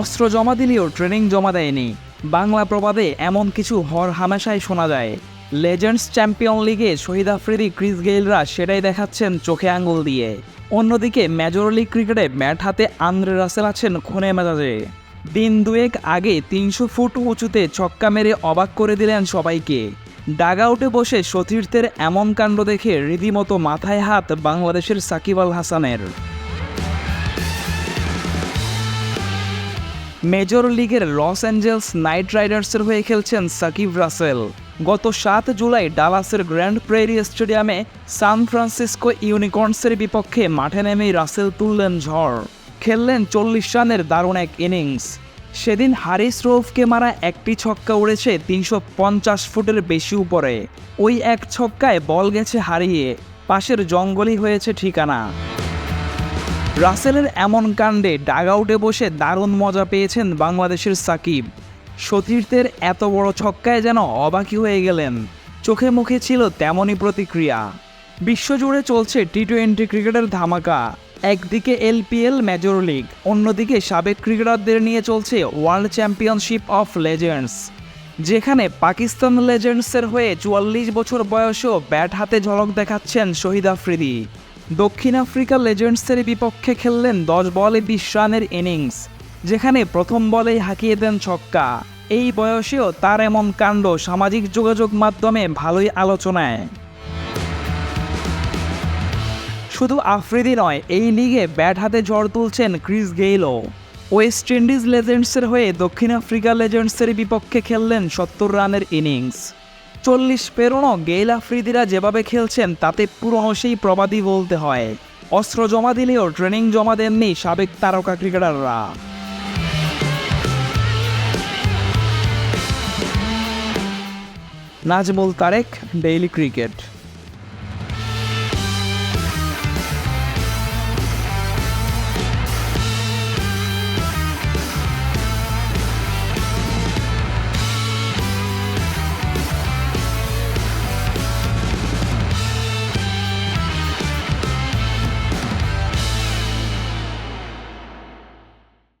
অস্ত্র জমা দিলেও ট্রেনিং জমা দেয়নি। বাংলা প্রবাদে এমন কিছু হর হামেশাই শোনা যায়। লেজেন্ডস চ্যাম্পিয়ন লিগে শহীদ আফ্রিদি ক্রিস গেইলরা সেটাই দেখাচ্ছেন চোখে আঙুল দিয়ে। অন্যদিকে মেজর লিগ ক্রিকেটে ব্যাট হাতে আন্দ্রে রাসেল আছেন খুনে মেজাজে। দিন দুয়েক আগে তিনশো ফুট উঁচুতে ছক্কা মেরে অবাক করে দিলেন সবাইকে। ডাগআউটে বসে সতীর্থের এমন কাণ্ড দেখে রীতিমতো মাথায় হাত বাংলাদেশের সাকিব আল হাসানের। মেজর লিগের লস অ্যাঞ্জেলস নাইট রাইডার্সের হয়ে খেলছেন সাকিব রাসেল। গত সাত জুলাই ডালাসের গ্র্যান্ড প্রেরি স্টেডিয়ামে সান ফ্রান্সিসকো ইউনিকর্নসের বিপক্ষে মাঠে নেমেই রাসেল তুললেন ঝড়। খেললেন চল্লিশ রানের দারুণ এক ইনিংস। সেদিন হারিস রৌফকে মারা একটি ছক্কা উড়েছে তিনশো পঞ্চাশ ফুটের বেশি উপরে। ওই এক ছক্কায় বল গেছে হারিয়ে। পাশের জঙ্গলই হয়েছে ঠিকানা। রাসেলের এমন কাণ্ডে ডাগআউটে বসে দারুণ মজা পেয়েছেন বাংলাদেশের সাকিব। সতীর্থের এত বড় ছক্কায় যেন অবাকি হয়ে গেলেন। চোখে মুখে ছিল তেমনই প্রতিক্রিয়া। বিশ্বজুড়ে চলছে টি টোয়েন্টি ক্রিকেটের ধামাকা। একদিকে এলপিএল মেজর লিগ, অন্যদিকে সাবেক ক্রিকেটারদের নিয়ে চলছে ওয়ার্ল্ড চ্যাম্পিয়নশিপ অফ লেজেন্ডস, যেখানে পাকিস্তান লেজেন্ডসের হয়ে চুয়াল্লিশ বছর বয়সেও ব্যাট হাতে ঝলক দেখাচ্ছেন শহীদ আফ্রিদি। দক্ষিণ আফ্রিকা লেজেন্ডসের বিপক্ষে খেললেন দশ বলে বিশ রানের ইনিংস, যেখানে প্রথম বলেই হাঁকিয়ে দেন ছক্কা। এই বয়সেও তার এমন কাণ্ড সামাজিক যোগাযোগ মাধ্যমে ভালোই আলোচনায়। শুধু আফ্রিদি নয়, এই লিগে ব্যাট হাতে ঝড় তুলছেন ক্রিস গেইলও। ওয়েস্ট ইন্ডিজ লেজেন্ডসের হয়ে দক্ষিণ আফ্রিকা লেজেন্ডসের বিপক্ষে খেললেন সত্তর রানের ইনিংস। চল্লিশ পেরোনো গেইল আফ্রিদিরা যেভাবে খেলছেন, তাতে পুরনো সেই প্রবাদই বলতে হয়। অস্ত্র জমা দিলেও ট্রেনিং জমা দেননি সাবেক তারকা ক্রিকেটাররা। Nazmul Tareq, daily cricket.